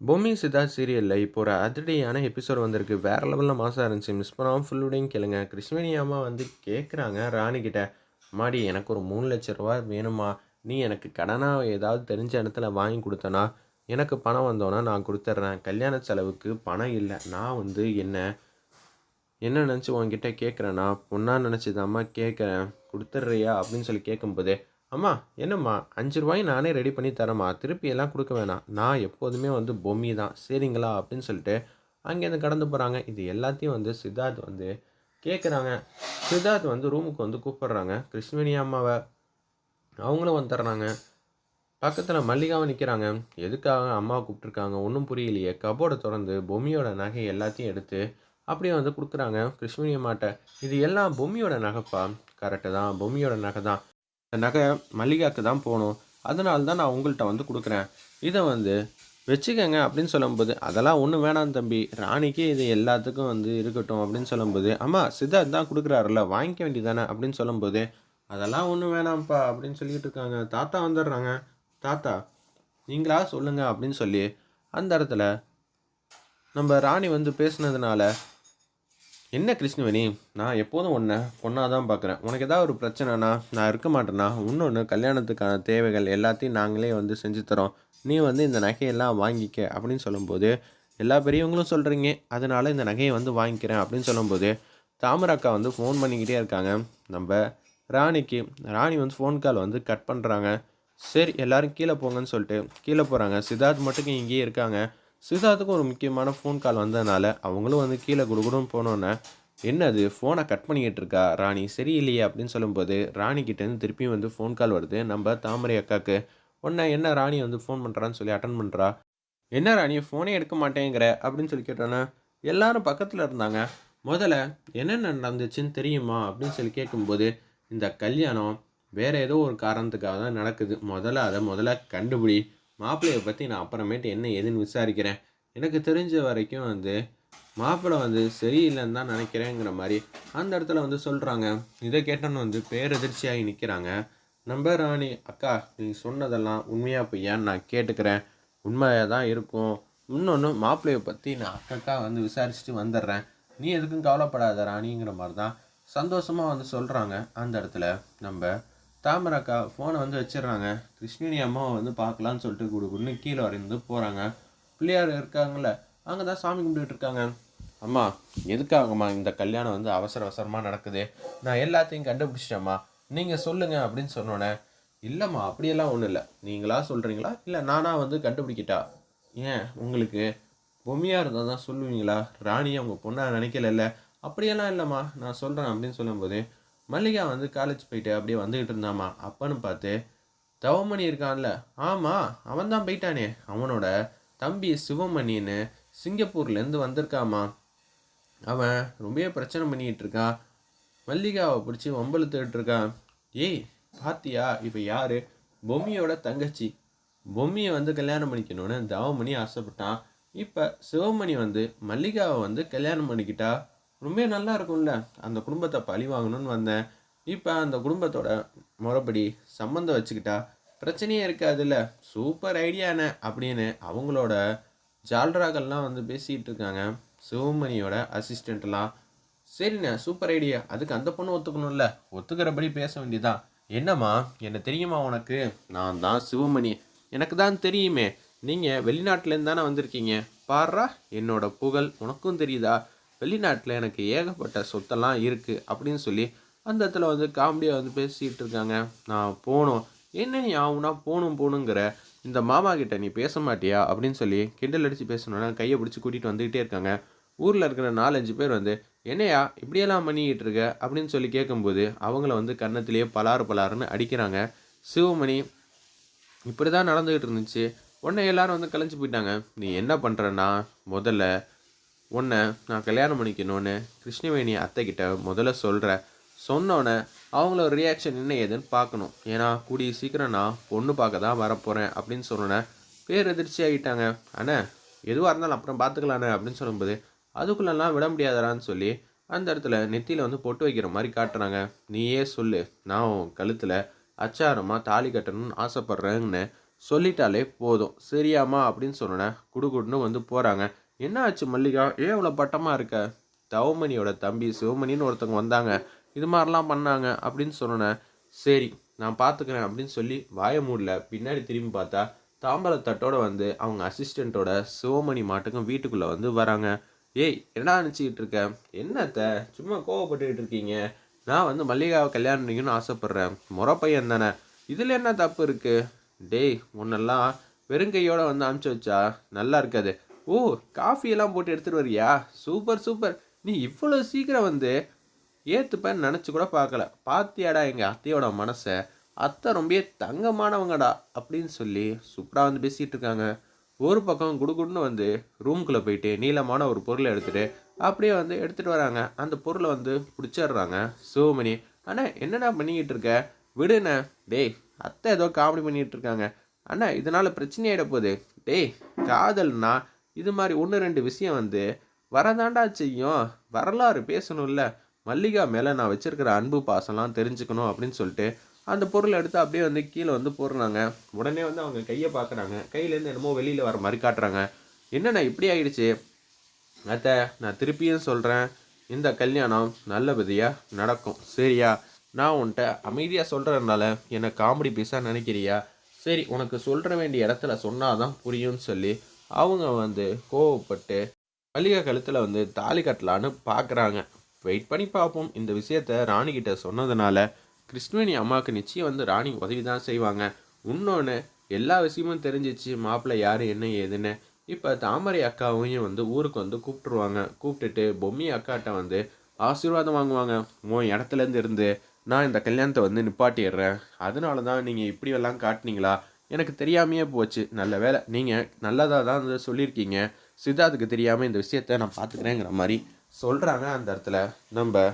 பொம்மி சிதா சீரியலில் இப்போ ஒரு அதிரடியான எபிசோட் வந்திருக்கு. வேறு லெவலில் மாதம் இருந்துச்சு. மிஸ் பண்ணாமல் ஃபுல்லுடையும் கேளுங்க. கிருஷ்ணவேணி அம்மா வந்து கேட்குறாங்க ராணிக்கிட்ட மாடி எனக்கு ஒரு மூணு லட்ச ரூபா வேணுமா நீ எனக்கு கடனாக ஏதாவது தெரிஞ்ச இடத்துல வாங்கி கொடுத்தனா எனக்கு பணம் வந்தோன்னா நான் கொடுத்துட்றேன் கல்யாண செலவுக்கு பணம் இல்லை. நான் வந்து என்ன என்ன நினச்சி உங்ககிட்ட கேட்குறேன்னா பொண்ணாக நினச்சிதாம்மா கேட்குறேன் கொடுத்துட்றியா அப்படின்னு சொல்லி கேட்கும்போதே அம்மா என்னம்மா? அஞ்சு ரூபாய் நானே ரெடி பண்ணி தரேம்மா. திருப்பி எல்லாம் கொடுக்க வேணாம். நான் எப்போதுமே வந்து பொம்மி தான். சரிங்களா? அப்படின்னு சொல்லிட்டு அங்கேருந்து கடந்து போகிறாங்க இது எல்லாத்தையும் வந்து சித்தார்த் வந்து கேட்குறாங்க சித்தார்த் வந்து ரூமுக்கு வந்து கூப்பிடுறாங்க. கிருஷ்ணவேணி அம்மாவை. அவங்களும் வந்துடுறாங்க. பக்கத்தில் மல்லிகாவும் நிற்கிறாங்க எதுக்காக அம்மாவை கூப்பிட்ருக்காங்க ஒன்றும் புரியலையே. கபோர்டை திறந்து பொம்மியோட நகை எல்லாத்தையும் எடுத்து அப்படியே வந்து கொடுக்குறாங்க கிருஷ்ணவேணி அம்மாட்ட. இது எல்லாம் பொம்மியோட நகைப்பா? கரெக்டு தான். பொம்மியோட நகை தான். இந்த நகை மல்லிகாவுக்கு தான் போகணும். அதனால தான் நான் உங்கள்கிட்ட வந்து கொடுக்குறேன். இதை வந்து வச்சுக்கங்க அப்படின்னு சொல்லும்போது அதெல்லாம் ஒன்றும் வேணாம் தம்பி. ராணிக்கு இது எல்லாத்துக்கும் வந்து இருக்கட்டும் அப்படின்னு சொல்லும்போது அம்மா சித்தார்த் தான் கொடுக்குறாருல்ல. வாங்கிக்க வேண்டியதானே? அப்படின்னு சொல்லும்போது அதெல்லாம் ஒன்றும் வேணாம்ப்பா அப்படின்னு சொல்லிட்டு இருக்காங்க. தாத்தா வந்துடுறாங்க. தாத்தா நீங்களா சொல்லுங்கள் அப்படின்னு சொல்லி அந்த இடத்துல நம்ம ராணி வந்து பேசுனதுனால என்ன கிருஷ்ணவேணி? நான் எப்போதும் உன்னை பொண்ணாக தான் பார்க்குறேன். உனக்கு ஏதாவது ஒரு பிரச்சனைனா நான் இருக்க மாட்டேன்னா இன்னொன்று கல்யாணத்துக்கான தேவைகள் எல்லாத்தையும் நாங்களே வந்து செஞ்சு தரோம். நீ வந்து இந்த நகையெல்லாம் வாங்கிக்க அப்படின்னு சொல்லும்போது எல்லா பெரியவங்களும் சொல்கிறீங்க அதனால் இந்த நகையை வந்து வாங்கிக்கிறேன் அப்படின்னு சொல்லும்போது தாமராக்கா வந்து ஃபோன் பண்ணிக்கிட்டே இருக்காங்க. நம்ம ராணிக்கு ராணி வந்து ஃபோன் கால் வந்து கட் பண்ணுறாங்க சரி எல்லோரும் கீழே போங்கன்னு சொல்லிட்டு கீழே போகிறாங்க சித்தார்த் மட்டும் இங்கேயே இருக்காங்க. சித்தார்த்துக்கும் ஒரு முக்கியமான ஃபோன் கால் வந்ததுனால அவங்களும் வந்து கீழே குடுகுடுன்னு போனோன்னே என்னது ஃபோனை கட் பண்ணிக்கிட்டு இருக்கா ராணி சரியில்லையே அப்படின்னு சொல்லும்போது ராணிக்கிட்டேருந்து திருப்பியும் வந்து ஃபோன் கால் வருது. நம்ம தாமரை அக்காவுக்கு உடனே என்ன ராணி வந்து ஃபோன் பண்ணுறான்னு சொல்லி அட்டன் பண்ணுறா என்ன ராணி ஃபோனே எடுக்க மாட்டேங்கிற அப்படின்னு சொல்லி கேட்டோன்னே எல்லாரும் பக்கத்தில் இருந்தாங்க. முதல்ல என்னென்ன நடந்துச்சுன்னு தெரியுமா? அப்படின்னு சொல்லி கேட்கும்போது இந்த கல்யாணம் வேற ஏதோ ஒரு காரணத்துக்காக தான் நடக்குது. முதல்ல அதை முதல்ல கண்டுபிடி. மாப்பிள்ளையை பற்றி நான் அப்புறமேட்டு என்ன ஏதுன்னு விசாரிக்கிறேன். எனக்கு தெரிஞ்ச வரைக்கும் வந்து மாப்பிள்ளை வந்து சரியில்லைன்னு தான் நினைக்கிறேங்கிற மாதிரி அந்த இடத்துல வந்து சொல்கிறாங்க இதை கேட்டோன்னு வந்து பேரதிர்ச்சியாகி நிற்கிறாங்க நம்ம ராணி அக்கா நீ சொன்னதெல்லாம் உண்மையாக பொய்யான்னு நான் கேட்டுக்கிறேன். உண்மையாக தான் இருக்கும். இன்னொன்று மாப்பிள்ளையை பற்றி நான் அக்கா வந்து விசாரிச்சுட்டு வந்துடுறேன். நீ எதுக்கும் கவலைப்படாத ராணிங்கிற மாதிரி தான் சந்தோஷமாக வந்து சொல்கிறாங்க அந்த இடத்துல நம்ம தாமரக்கா ஃபோனை வந்து வச்சிடுறாங்க. கிருஷ்ணினி அம்மாவை வந்து பார்க்கலான்னு சொல்லிட்டு குடு குடுன்னு கீழே வரைந்து போகிறாங்க பிள்ளையார் இருக்காங்கல்ல அங்கே தான் சாமி கும்பிட்டுட்டு இருக்காங்க. அம்மா எதுக்காகம்மா இந்த கல்யாணம் வந்து அவசர அவசரமாக நடக்குது? நான் எல்லாத்தையும் கண்டுபிடிச்சிட்டேம்மா நீங்கள் சொல்லுங்கள் அப்படின்னு சொன்னோன்னே இல்லைம்மா அப்படியெல்லாம் ஒன்றும் இல்லை. நீங்களா சொல்கிறீங்களா இல்லை நானாக வந்து கண்டுபிடிக்கிட்டா? ஏன்? உங்களுக்கு பொம்மையாக இருந்தால் தான் சொல்லுவீங்களா? ராணி அவங்க பொண்ணாக நினைக்கல அப்படியெல்லாம் இல்லைம்மா. நான் சொல்கிறேன் அப்படின்னு சொல்லும்போது மல்லிகா வந்து காலேஜ் போயிட்டு அப்படியே வந்துக்கிட்டு இருந்தாம்மா. அப்பன்னு பார்த்து தவமணி இருக்கான்ல. ஆமாம் அவன் தான் போயிட்டானே. அவனோட தம்பி சிவமணின்னு சிங்கப்பூர்லேருந்து வந்திருக்காமா அவன் ரொம்பவே பிரச்சனை பண்ணிக்கிட்டு இருக்கான் மல்லிகாவை பிடிச்சி வம்பழுத்துக்கிட்டு இருக்கான் ஏய் பாத்தியா இப்போ யார்? பொம்மியோட தங்கச்சி. பொம்மியை வந்து கல்யாணம் பண்ணிக்கணும்னு தவமணி ஆசைப்பட்டான். இப்போ சிவமணி வந்து மல்லிகாவை வந்து கல்யாணம் பண்ணிக்கிட்டா? ரொம்ப நல்லா இருக்கும்ல அந்த குடும்பத்தை பழி வாங்கணும்னு வந்தேன். இப்போ அந்த குடும்பத்தோட முறைப்படி சம்மந்தம் வச்சுக்கிட்டா பிரச்சனையே இருக்காதுல்ல. சூப்பர் ஐடியாண்ணே அப்படின்னு அவங்களோட ஜால்ராக்கள்லாம் வந்து பேசிகிட்டு இருக்காங்க. சிவமணியோட அசிஸ்டண்ட்லாம் சரிண்ணே சூப்பர் ஐடியா அதுக்கு அந்த பொண்ணு ஒத்துக்கணும்ல. ஒத்துக்கிறபடி பேச வேண்டியதான் என்னம்மா என்ன தெரியுமா உனக்கு? நான் தான் சிவமணி. எனக்கு தான் தெரியுமே. நீங்கள் வெளிநாட்டிலேருந்து தானே வந்திருக்கீங்க. பாரா என்னோட புகழ். உனக்கும் தெரியுதா? வெளிநாட்டில் எனக்கு ஏகப்பட்ட சொத்தெல்லாம் இருக்குது அப்படின்னு சொல்லி அந்த இடத்துல வந்து காமெடியாக வந்து பேசிகிட்டு இருக்காங்க. நான் போகணும் என்ன நீ ஆகுனா போகணும் போகணுங்கிற இந்த மாமா கிட்ட நீ பேச மாட்டியா அப்படின்னு சொல்லி கிண்டல் அடித்து பேசணுன்னா கையை பிடிச்சி கூட்டிகிட்டு வந்துக்கிட்டே இருக்காங்க. ஊரில் இருக்கிற நாலஞ்சு பேர் வந்து என்னையா இப்படியெல்லாம் பண்ணிக்கிட்டு இருக்க? அப்படின்னு சொல்லி கேட்கும்போது அவங்கள வந்து கன்னத்திலேயே பலாறு பலாறுன்னு அடிக்கிறாங்க. சிவமணி இப்படி தான் நடந்துக்கிட்டு இருந்துச்சு. உடனே எல்லாரும் வந்து கலைஞ்சு போயிட்டாங்க. நீ என்ன பண்ணுறன்னா முதல்ல உன்னை நான் கல்யாணம் பண்ணிக்கணும்னு கிருஷ்ணவேணி அத்தைக்கிட்ட முதல்ல சொல்கிறேன் சொன்னோன்னே அவங்களோட ரியாக்ஷன் என்ன ஏதுன்னு பார்க்கணும். ஏன்னா கூடிய சீக்கிரம் நான் பொண்ணு பார்க்க தான் வரப்போகிறேன் அப்படின்னு சொன்னோன்னே பேரதிர்ச்சி ஆகிட்டாங்க. அண்ணே எதுவாக இருந்தாலும் அப்புறம் பார்த்துக்கலாண்ணே அப்படின்னு சொல்லும்போது அதுக்குள்ளெல்லாம் விட முடியாதரான்னு சொல்லி அந்த இடத்துல நெத்தியில் வந்து பொட்டு வைக்கிற மாதிரி காட்டுறாங்க. நீயே சொல்லு நான் உன் கழுத்தில் அச்சாரமாக தாலி கட்டணும்னு ஆசைப்பட்றேங்கன்னு சொல்லிட்டாலே போதும். சரியாம்மா அப்படின்னு சொன்னோன்னே குடுகுடுன்னு வந்து போகிறாங்க என்ன ஆச்சு மல்லிகா? ஏன் இவ்வளோ பட்டமாக இருக்க? தவமணியோட தம்பி சிவமணின்னு ஒருத்தவங்க வந்தாங்க. இது மாதிரிலாம் பண்ணாங்க அப்படின்னு சொன்னேன் சரி நான் பார்த்துக்கிறேன் அப்படின்னு சொல்லி வாய மூடல. பின்னாடி திரும்பி பார்த்தா தாம்பரத்தட்டோட வந்து அவங்க அசிஸ்டண்ட்டோட சிவமணி மாட்டுக்கும் வீட்டுக்குள்ளே வந்து வராங்க. ஏய் என்ன நினச்சிக்கிட்டு இருக்க? என்னத்த சும்மா கோவப்பட்டுக்கிட்டு இருக்கீங்க? நான் வந்து மல்லிகாவை கல்யாணம் பண்ணிக்கணும்னு ஆசைப்பட்றேன். முறை பையன் தானே. இதில் என்ன தப்பு இருக்குது டேய் உன்னெல்லாம் வெறுங்கையோடு வந்து அனுப்பிச்சி வச்சா நல்லா இருக்காது. ஓ காஃபியெல்லாம் போட்டு எடுத்துகிட்டு வரியா? Super super. நீ இவ்வளோ சீக்கிரம் வந்து ஏற்றுப்பேன்னு நினச்சி கூட பார்க்கல. பாத்தியாடா எங்கள் அத்தையோட மனசை? அத்தை ரொம்ப தங்கமானவங்கடா அப்படின்னு சொல்லி சூப்பராக வந்து பேசிகிட்டு இருக்காங்க. ஒரு பக்கம் குடுகுடுன்னு வந்து ரூம்குள்ளே போயிட்டு நீளமான ஒரு பொருளை எடுத்துகிட்டு அப்படியே வந்து எடுத்துகிட்டு வராங்க. அந்த பொருளை வந்து பிடிச்சிடுறாங்க. சிவமணி அண்ணா என்னடா பண்ணிக்கிட்டு இருக்க? விடுண்ணே. டேய் அத்தை ஏதோ காமெடி பண்ணிகிட்டு இருக்காங்க. அண்ணா இதனால் பிரச்சனையாகிட போகுது. டேய் காதல்னா இது மாதிரி ஒன்று ரெண்டு விஷயம் வந்து வரதாண்டா செய்யும். வரலாறு பேசணும்ல. மல்லிகா மேலே நான் வச்சுருக்கிற அன்பு பாசம்லாம் தெரிஞ்சுக்கணும் அப்படின்னு சொல்லிட்டு அந்த பொருளை எடுத்து அப்படியே வந்து கீழே வந்து போடுறாங்க. உடனே வந்து அவங்க கையை பார்க்குறாங்க. கையிலேருந்து என்னமோ வெளியில் வர மாதிரி காட்டுறாங்க. என்னண்ணா இப்படி ஆயிடுச்சு? அத்தை நான் திருப்பியும் சொல்கிறேன் இந்த கல்யாணம் நல்லபடியாக நடக்கும். சரியா? நான் உன்கிட்ட அமைதியாக சொல்கிறதுனால என்னை காமெடி பீஸாக நினைக்கிறியா? சரி உனக்கு சொல்கிற வேண்டிய இடத்துல சொன்னாதான் புரியும்னு சொல்லி அவங்க வந்து கோவப்பட்டு மல்லிகா கழுத்தில் வந்து தாலி கட்டலான்னு பார்க்குறாங்க வெயிட் பண்ணி பார்ப்போம் இந்த விஷயத்த ராணிக்கிட்ட சொன்னதுனால கிருஷ்ணவேணி அம்மாவுக்கு நிச்சயம் வந்து ராணி உதவி தான் செய்வாங்க. இன்னொன்று எல்லா விஷயமும் தெரிஞ்சிச்சு மாப்பிள்ளை யார் என்ன ஏதுன்னு. இப்போ தாமரை அக்காவையும் வந்து ஊருக்கு வந்து கூப்பிட்டுருவாங்க. கூப்பிட்டுட்டு பொம்மி அக்காட்ட வந்து ஆசீர்வாதம் வாங்குவாங்க. உன் இடத்துலேருந்து இருந்து நான் இந்த கல்யாணத்தை வந்து நிப்பாட்டிடுறேன். அதனால தான் நீங்கள் இப்படியெல்லாம் காட்டினீங்களா? எனக்கு தெரியாமையே போச்சு. நல்ல வேலை நீங்கள் நல்லதாக தான் வந்து சொல்லியிருக்கீங்க. சித்தார்த்துக்கு தெரியாமல் இந்த விஷயத்த நான் பார்த்துக்கிறேங்கிற மாதிரி சொல்கிறாங்க அந்த இடத்துல. நம்ம